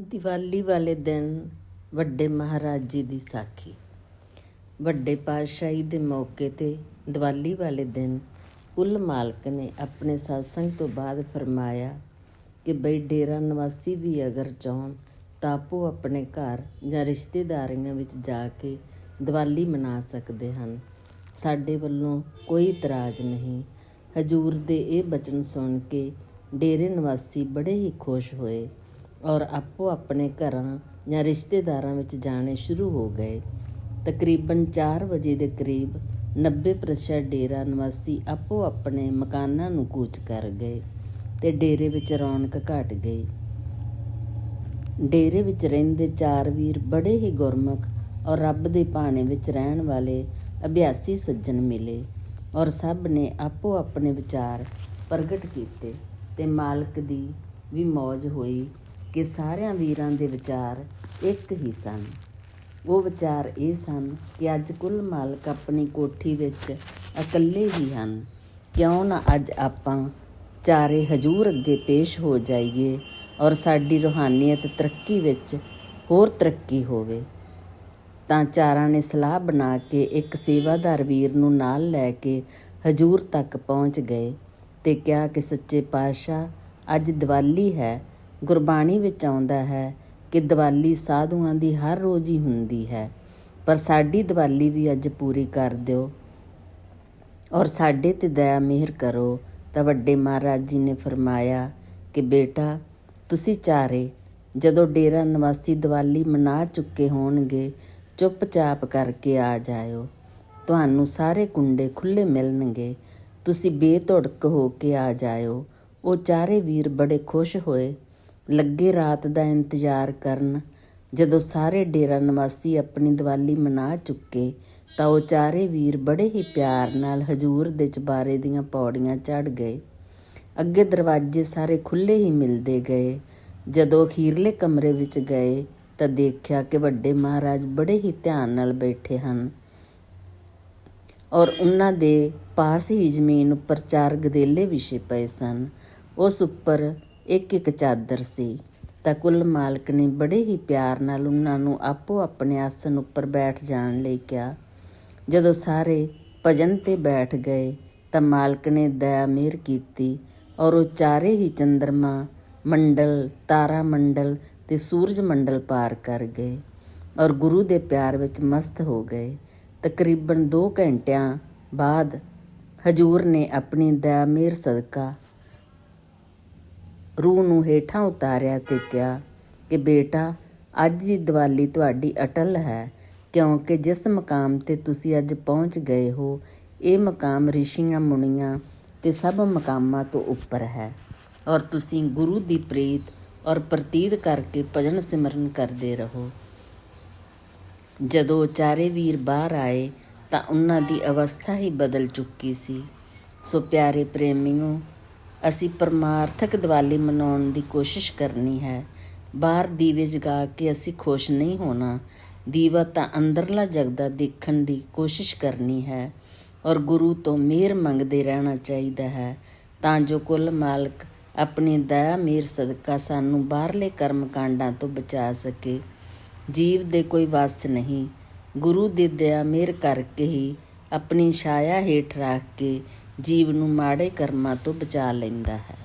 ਦੀਵਾਲੀ ਵਾਲੇ ਦਿਨ ਵੱਡੇ ਮਹਾਰਾਜ ਜੀ ਦੀ ਸਾਖੀ। ਵੱਡੇ ਪਾਤਸ਼ਾਹੀ ਦੇ ਮੌਕੇ ਤੇ ਦੀਵਾਲੀ ਵਾਲੇ ਦਿਨ ਕੁੱਲ ਮਾਲਕ ਨੇ ਆਪਣੇ satsang ਤੋਂ ਬਾਅਦ ਫਰਮਾਇਆ ਕਿ ਬਈ ਡੇਰਾ ਨਿਵਾਸੀ ਵੀ ਅਗਰ ਚਾਹਣ ਤਾਂ ਆਪੋ ਆਪਣੇ ਘਰ ਜਾਂ ਰਿਸ਼ਤੇਦਾਰੀਆਂ ਵਿੱਚ ਜਾ ਕੇ ਦੀਵਾਲੀ ਮਨਾ ਸਕਦੇ ਹਨ। ਸਾਡੇ ਵੱਲੋਂ ਕੋਈ ਇਤਰਾਜ਼ ਨਹੀਂ। ਹਜੂਰ ਦੇ ਇਹ ਬਚਨ ਸੁਣ ਕੇ ਡੇਰੇ ਨਿਵਾਸੀ ਬੜੇ ਹੀ ਖੁਸ਼ ਹੋਏ। ਔਰ ਆਪੋ ਆਪਣੇ ਘਰਾਂ ਜਾਂ ਰਿਸ਼ਤੇਦਾਰਾਂ ਵਿੱਚ ਜਾਣੇ ਸ਼ੁਰੂ ਹੋ ਗਏ। ਤਕਰੀਬਨ 4 ਵਜੇ ਦੇ ਕਰੀਬ 90% ਡੇਰਾ ਨਿਵਾਸੀ ਆਪੋ ਆਪਣੇ ਮਕਾਨਾਂ ਨੂੰ ਕੂਚ ਕਰ ਗਏ ਤੇ ਡੇਰੇ ਵਿੱਚ ਰੌਣਕ ਘਟ ਗਈ। ਡੇਰੇ ਵਿੱਚ ਰਹਿੰਦੇ ਚਾਰ ਵੀਰ ਬੜੇ ਹੀ ਗੁਰਮੁਖ ਔਰ ਰੱਬ ਦੇ ਭਾਣੇ ਵਿੱਚ ਰਹਿਣ ਵਾਲੇ ਅਭਿਆਸੀ ਸੱਜਣ ਮਿਲੇ ਔਰ ਸਭ ਨੇ ਆਪੋ ਆਪਣੇ ਵਿਚਾਰ ਪ੍ਰਗਟ ਕੀਤੇ ਤੇ ਮਾਲਕ ਦੀ ਵੀ ਮौज ਹੋਈ। ਕਿ ਸਾਰਿਆਂ ਵੀਰਾਂ ਦੇ ਵਿਚਾਰ ਇੱਕ ਹੀ ਸਨ। ਉਹ ਵਿਚਾਰ ਇਹ ਸਨ ਕਿ ਅੱਜ ਕੁੱਲ ਮਾਲਕ ਆਪਣੀ ਕੋਠੀ ਵਿੱਚ ਇਕੱਲੇ ਹੀ ਹਨ। ਕਿਉਂ ਨਾ ਅੱਜ ਆਪਾਂ ਚਾਰੇ ਹਜੂਰ ਅੱਗੇ ਪੇਸ਼ ਹੋ ਜਾਈਏ ਔਰ ਸਾਡੀ ਰੂਹਾਨੀਅਤ ਤਰੱਕੀ ਵਿੱਚ ਹੋਰ ਤਰੱਕੀ ਹੋਵੇ। ਤਾਂ ਚਾਰਾਂ ਨੇ ਸਲਾਹ ਬਣਾ ਕੇ ਇੱਕ ਸੇਵਾਦਾਰ ਵੀਰ ਨੂੰ ਨਾਲ ਲੈ ਕੇ ਹਜੂਰ ਤੱਕ ਪਹੁੰਚ ਗਏ ਤੇ ਕਿਹਾ ਕਿ ਸੱਚੇ ਪਾਤਸ਼ਾਹ, ਅੱਜ ਦੀਵਾਲੀ ਹੈ ਗੁਰਬਾਣੀ ਵਿੱਚ ਆਉਂਦਾ ਹੈ ਕਿ ਦੀਵਾਲੀ ਸਾਧੂਆਂ ਦੀ ਹਰ ਰੋਜ਼ ਹੀ ਹੁੰਦੀ ਹੈ। ਪਰ ਸਾਡੀ ਦੀਵਾਲੀ ਵੀ ਅੱਜ ਪੂਰੀ ਕਰ ਦਿਓ ਔਰ ਸਾਡੇ ਤੇ ਦਇਆ ਮਿਹਰ ਕਰੋ। ਤਾਂ ਵੱਡੇ ਮਹਾਰਾਜ ਜੀ ਨੇ ਫਰਮਾਇਆ ਕਿ ਬੇਟਾ, ਤੁਸੀਂ ਚਾਰੇ ਜਦੋਂ ਡੇਰਾ ਨਿਵਾਸੀ ਦੀਵਾਲੀ ਮਨਾ ਚੁੱਕੇ ਹੋਣਗੇ, ਚੁੱਪਚਾਪ ਕਰਕੇ ਆ ਜਾਇਓ। ਤੁਹਾਨੂੰ ਸਾਰੇ ਕੁੰਡੇ ਖੁੱਲੇ ਮਿਲਣਗੇ। ਤੁਸੀਂ ਬੇਧੜਕ ਹੋ ਕੇ ਆ ਜਾਇਓ। ਉਹ ਚਾਰੇ ਵੀਰ ਬੜੇ ਖੁਸ਼ ਹੋਏ ਲੱਗੇ ਰਾਤ ਦਾ ਇੰਤਜ਼ਾਰ ਕਰਨ, ਜਦੋਂ ਸਾਰੇ ਡੇਰਾ ਨਿਵਾਸੀ ਆਪਣੀ ਦੀਵਾਲੀ ਮਨਾ ਚੁੱਕੇ, ਤਾਂ ਉਹ ਚਾਰੇ ਵੀਰ ਬੜੇ ਹੀ ਪਿਆਰ ਨਾਲ ਹਜੂਰ ਦੇ ਚਬਾਰੇ ਦੀਆਂ ਪੌੜੀਆਂ ਚੜ੍ਹ ਗਏ। ਅੱਗੇ ਦਰਵਾਜ਼ੇ ਸਾਰੇ ਖੁੱਲੇ ਹੀ ਮਿਲਦੇ ਗਏ। ਜਦੋਂ ਅਖੀਰਲੇ ਕਮਰੇ ਵਿੱਚ ਗਏ, ਤਾਂ ਦੇਖਿਆ ਕਿ ਵੱਡੇ ਮਹਾਰਾਜ ਬੜੇ ਹੀ ਧਿਆਨ ਨਾਲ ਬੈਠੇ ਹਨ। ਔਰ ਉਹਨਾਂ ਦੇ ਪਾਸ ਹੀ ਜ਼ਮੀਨ ਉੱਪਰ ਚਾਰ ਗਦੇਲੇ ਵਿਛੇ ਪਏ ਸਨ। ਉਸ ਉੱਪਰ ਇੱਕ ਇੱਕ ਚਾਦਰ ਸੀ। ਤਾਂ ਕੁੱਲ ਮਾਲਕ ਨੇ ਬੜੇ ਹੀ ਪਿਆਰ ਨਾਲ ਉਹਨਾਂ ਨੂੰ ਆਪੋ ਆਪਣੇ ਆਸਣ ਉੱਪਰ ਬੈਠ ਜਾਣ ਲਈ ਕਿਹਾ। ਜਦੋਂ ਸਾਰੇ ਭਜਨ ਤੇ ਬੈਠ ਗਏ, ਤਾਂ ਮਾਲਕ ਨੇ ਦਇਆ ਮਿਹਰ ਕੀਤੀ ਔਰ ਉਹ ਚਾਰੇ ਹੀ ਚੰਦਰਮਾ ਮੰਡਲ, ਤਾਰਾ ਮੰਡਲ ਤੇ ਸੂਰਜ ਮੰਡਲ ਪਾਰ ਕਰ ਗਏ ਔਰ ਗੁਰੂ ਦੇ ਪਿਆਰ ਵਿੱਚ ਮਸਤ ਹੋ ਗਏ। ਤਕਰੀਬਨ 2 ਘੰਟਿਆਂ ਬਾਅਦ ਹਜੂਰ ਨੇ ਆਪਣੀ ਦਇਆ ਮਿਹਰ ਸਦਕਾ ਰੂਹ ਨੂੰ ਹੇਠਾਂ ਉਤਾਰਿਆ ਤੇ ਕਿਹਾ ਕਿ ਬੇਟਾ, ਅੱਜ ਦੀ ਦੀਵਾਲੀ ਤੁਹਾਡੀ ਅਟਲ ਹੈ, ਕਿਉਂਕਿ ਜਿਸ ਮਕਾਮ ਤੇ ਤੁਸੀਂ ਅੱਜ ਪਹੁੰਚ ਗਏ ਹੋ, ਇਹ ਮਕਾਮ ਰਿਸ਼ੀਆਂ, ਮੁਨੀਆਂ ਤੇ ਸਭ ਮਕਾਮਾਂ ਤੋਂ ਉੱਪਰ ਹੈ। ਔਰ ਤੁਸੀਂ ਗੁਰੂ ਦੀ ਪ੍ਰੀਤ ਔਰ ਪ੍ਰਤੀਤ ਕਰਕੇ ਭਜਨ ਸਿਮਰਨ ਕਰਦੇ ਰਹੋ। ਜਦੋਂ ਚਾਰੇ ਵੀਰ ਬਾਹਰ ਆਏ, ਤਾਂ ਉਹਨਾਂ ਦੀ ਅਵਸਥਾ ਹੀ ਬਦਲ ਚੁੱਕੀ ਸੀ। ਸੋ ਪਿਆਰੇ ਪ੍ਰੇਮੀਓ ਅਸੀਂ ਪਰਮਾਰਥਕ ਦੀਵਾਲੀ ਮਨਾਉਣ ਦੀ ਕੋਸ਼ਿਸ਼ ਕਰਨੀ ਹੈ। ਬਾਹਰ ਦੀਵੇ ਜਗਾ ਕੇ ਅਸੀਂ ਖੁਸ਼ ਨਹੀਂ ਹੋਣਾ। ਦੀਵਾ ਤਾਂ ਅੰਦਰਲਾ ਜਗਦਾ ਦੇਖਣ ਦੀ ਕੋਸ਼ਿਸ਼ ਕਰਨੀ ਹੈ ਔਰ ਗੁਰੂ ਤੋਂ ਮਿਹਰ ਮੰਗਦੇ ਰਹਿਣਾ ਚਾਹੀਦਾ ਹੈ ਤਾਂ ਜੋ ਕੁੱਲ ਮਾਲਕ ਆਪਣੀ ਦਇਆ, ਮਿਹਰ, ਸਦਕਾ ਸਾਨੂੰ ਬਾਹਰਲੇ ਕਰਮ ਕਾਂਡਾਂ ਤੋਂ ਬਚਾ ਸਕੇ। ਜੀਵ ਦੇ ਕੋਈ ਵਸ ਨਹੀਂ। ਗੁਰੂ ਦੀ ਦਇਆ, ਮਿਹਰ ਕਰਕੇ ਹੀ ਆਪਣੀ ਛਾਇਆ ਹੇਠ ਰੱਖ ਕੇ ਜੀਵ ਨੂੰ ਮਾੜੇ ਕਰਮਾਂ ਤੋਂ ਬਚਾ ਲੈਂਦਾ ਹੈ।